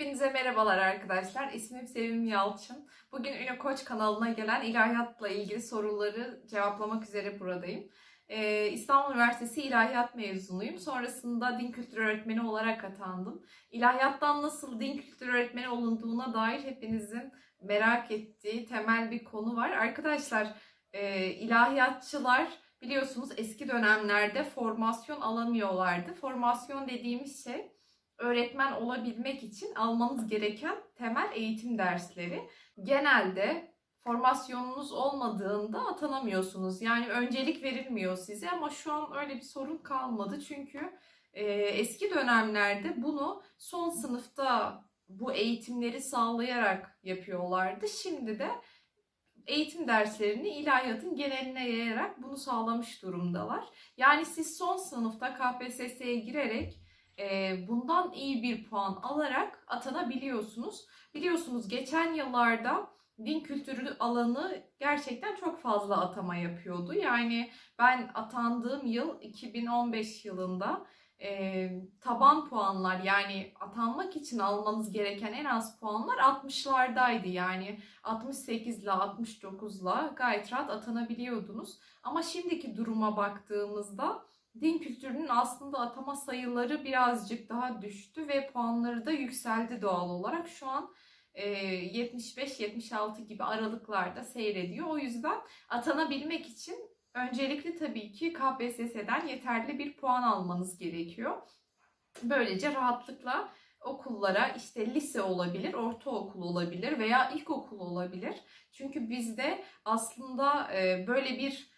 Hepinize merhabalar arkadaşlar. İsmim Sevim Yalçın. Bugün Üne Koç kanalına gelen ilahiyatla ilgili soruları cevaplamak üzere buradayım. Ee, İstanbul Üniversitesi İlahiyat mezunuyum. Sonrasında din kültürü öğretmeni olarak atandım. İlahiyattan nasıl din kültürü öğretmeni olunduğuna dair hepinizin merak ettiği temel bir konu var. Arkadaşlar e, ilahiyatçılar biliyorsunuz eski dönemlerde formasyon alamıyorlardı. Formasyon dediğimiz şey öğretmen olabilmek için almanız gereken temel eğitim dersleri. Genelde formasyonunuz olmadığında atanamıyorsunuz. Yani öncelik verilmiyor size ama şu an öyle bir sorun kalmadı. Çünkü e, eski dönemlerde bunu son sınıfta bu eğitimleri sağlayarak yapıyorlardı. Şimdi de eğitim derslerini ilahiyatın geneline yayarak bunu sağlamış durumdalar. Yani siz son sınıfta KPSS'ye girerek bundan iyi bir puan alarak atanabiliyorsunuz. Biliyorsunuz geçen yıllarda din kültürü alanı gerçekten çok fazla atama yapıyordu. Yani ben atandığım yıl 2015 yılında e, taban puanlar yani atanmak için almanız gereken en az puanlar 60'lardaydı. Yani 68 ile 69 ile gayet rahat atanabiliyordunuz. Ama şimdiki duruma baktığımızda din kültürünün aslında atama sayıları birazcık daha düştü ve puanları da yükseldi doğal olarak. Şu an 75-76 gibi aralıklarda seyrediyor. O yüzden atanabilmek için öncelikli tabii ki KPSS'den yeterli bir puan almanız gerekiyor. Böylece rahatlıkla okullara işte lise olabilir, ortaokul olabilir veya ilkokul olabilir. Çünkü bizde aslında böyle bir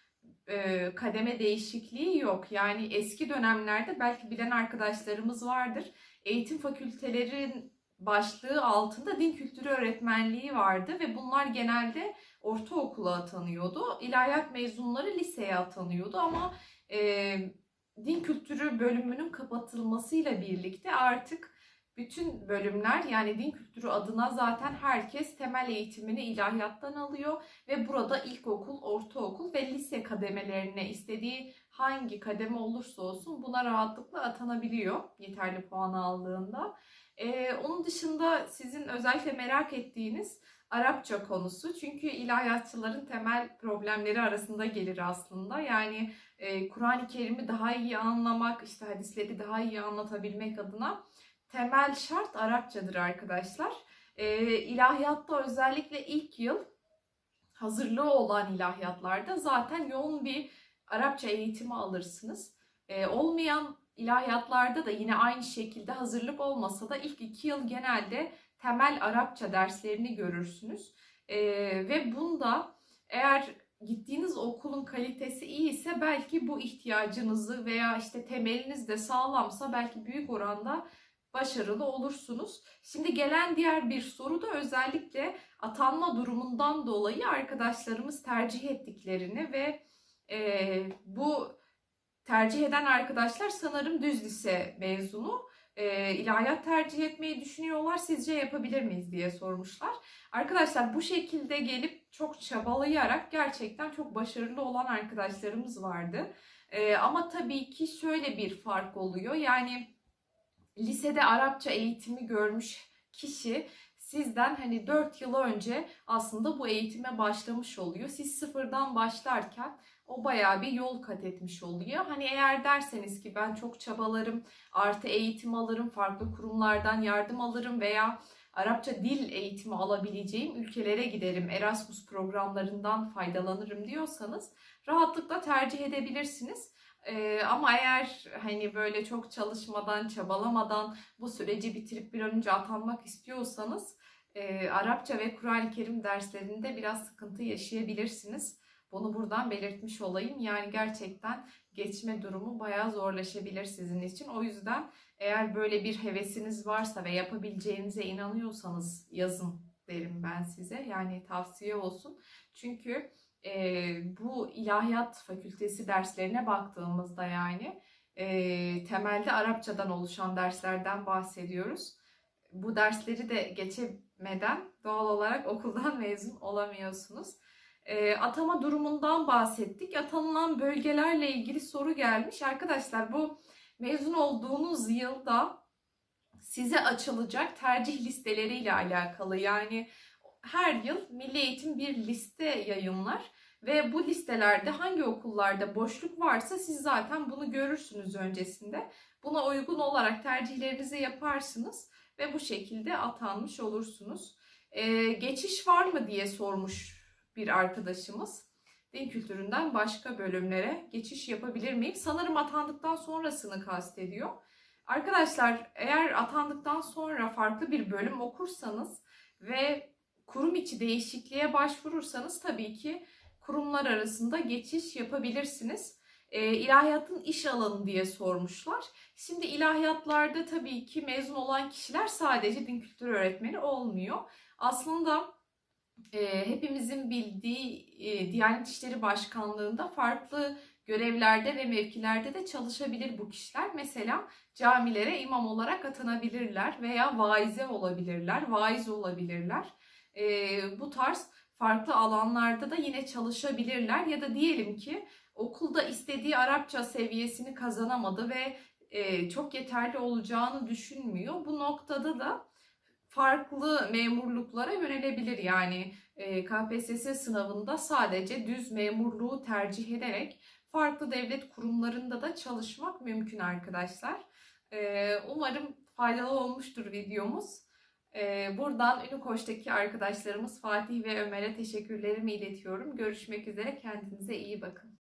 e, kademe değişikliği yok. Yani eski dönemlerde belki bilen arkadaşlarımız vardır. Eğitim fakültelerin başlığı altında din kültürü öğretmenliği vardı ve bunlar genelde ortaokula atanıyordu. İlahiyat mezunları liseye atanıyordu ama e, din kültürü bölümünün kapatılmasıyla birlikte artık bütün bölümler yani din kültürü adına zaten herkes temel eğitimini ilahiyattan alıyor ve burada ilkokul, ortaokul ve lise kademelerine istediği hangi kademe olursa olsun buna rahatlıkla atanabiliyor yeterli puan aldığında. Ee, onun dışında sizin özellikle merak ettiğiniz Arapça konusu. Çünkü ilahiyatçıların temel problemleri arasında gelir aslında. Yani e, Kur'an-ı Kerim'i daha iyi anlamak, işte hadisleri daha iyi anlatabilmek adına temel şart Arapçadır arkadaşlar. E, ilahiyatta özellikle ilk yıl hazırlığı olan ilahiyatlarda zaten yoğun bir Arapça eğitimi alırsınız. E, olmayan ilahiyatlarda da yine aynı şekilde hazırlık olmasa da ilk iki yıl genelde temel Arapça derslerini görürsünüz. E, ve bunda eğer gittiğiniz okulun kalitesi iyi ise belki bu ihtiyacınızı veya işte temeliniz de sağlamsa belki büyük oranda başarılı olursunuz. Şimdi gelen diğer bir soru da özellikle atanma durumundan dolayı arkadaşlarımız tercih ettiklerini ve e, bu tercih eden arkadaşlar sanırım düz lise mezunu e, ilahiyat tercih etmeyi düşünüyorlar. Sizce yapabilir miyiz diye sormuşlar. Arkadaşlar bu şekilde gelip çok çabalayarak gerçekten çok başarılı olan arkadaşlarımız vardı. E, ama tabii ki şöyle bir fark oluyor. Yani lisede Arapça eğitimi görmüş kişi sizden hani 4 yıl önce aslında bu eğitime başlamış oluyor. Siz sıfırdan başlarken o bayağı bir yol kat etmiş oluyor. Hani eğer derseniz ki ben çok çabalarım, artı eğitim alırım, farklı kurumlardan yardım alırım veya Arapça dil eğitimi alabileceğim ülkelere giderim, Erasmus programlarından faydalanırım diyorsanız rahatlıkla tercih edebilirsiniz. Ee, ama eğer hani böyle çok çalışmadan, çabalamadan bu süreci bitirip bir an önce atanmak istiyorsanız e, Arapça ve Kur'an-ı Kerim derslerinde biraz sıkıntı yaşayabilirsiniz. Bunu buradan belirtmiş olayım. Yani gerçekten geçme durumu bayağı zorlaşabilir sizin için. O yüzden eğer böyle bir hevesiniz varsa ve yapabileceğinize inanıyorsanız yazın derim ben size. Yani tavsiye olsun. Çünkü e, bu ilahiyat fakültesi derslerine baktığımızda yani e, temelde Arapçadan oluşan derslerden bahsediyoruz. Bu dersleri de geçemeden doğal olarak okuldan mezun olamıyorsunuz. E, atama durumundan bahsettik. Atanılan bölgelerle ilgili soru gelmiş. Arkadaşlar bu mezun olduğunuz yılda size açılacak tercih listeleriyle alakalı. Yani her yıl Milli Eğitim bir liste yayınlar ve bu listelerde hangi okullarda boşluk varsa siz zaten bunu görürsünüz öncesinde. Buna uygun olarak tercihlerinizi yaparsınız ve bu şekilde atanmış olursunuz. Ee, geçiş var mı diye sormuş bir arkadaşımız. Din kültüründen başka bölümlere geçiş yapabilir miyim? Sanırım atandıktan sonrasını kastediyor. Arkadaşlar eğer atandıktan sonra farklı bir bölüm okursanız ve kurum içi değişikliğe başvurursanız tabii ki kurumlar arasında geçiş yapabilirsiniz. E, ilahiyatın iş alanı diye sormuşlar. Şimdi ilahiyatlarda tabii ki mezun olan kişiler sadece din kültürü öğretmeni olmuyor. Aslında e, hepimizin bildiği e, Diyanet İşleri Başkanlığı'nda farklı görevlerde ve mevkilerde de çalışabilir bu kişiler. Mesela camilere imam olarak atanabilirler veya vaize olabilirler, vaiz olabilirler. E, bu tarz farklı alanlarda da yine çalışabilirler ya da diyelim ki okulda istediği Arapça seviyesini kazanamadı ve e, çok yeterli olacağını düşünmüyor. Bu noktada da farklı memurluklara yönelebilir. Yani e, KPSS sınavında sadece düz memurluğu tercih ederek farklı devlet kurumlarında da çalışmak mümkün arkadaşlar. E, umarım faydalı olmuştur videomuz. E, buradan Ünikoş'taki arkadaşlarımız Fatih ve Ömer'e teşekkürlerimi iletiyorum. Görüşmek üzere. Kendinize iyi bakın.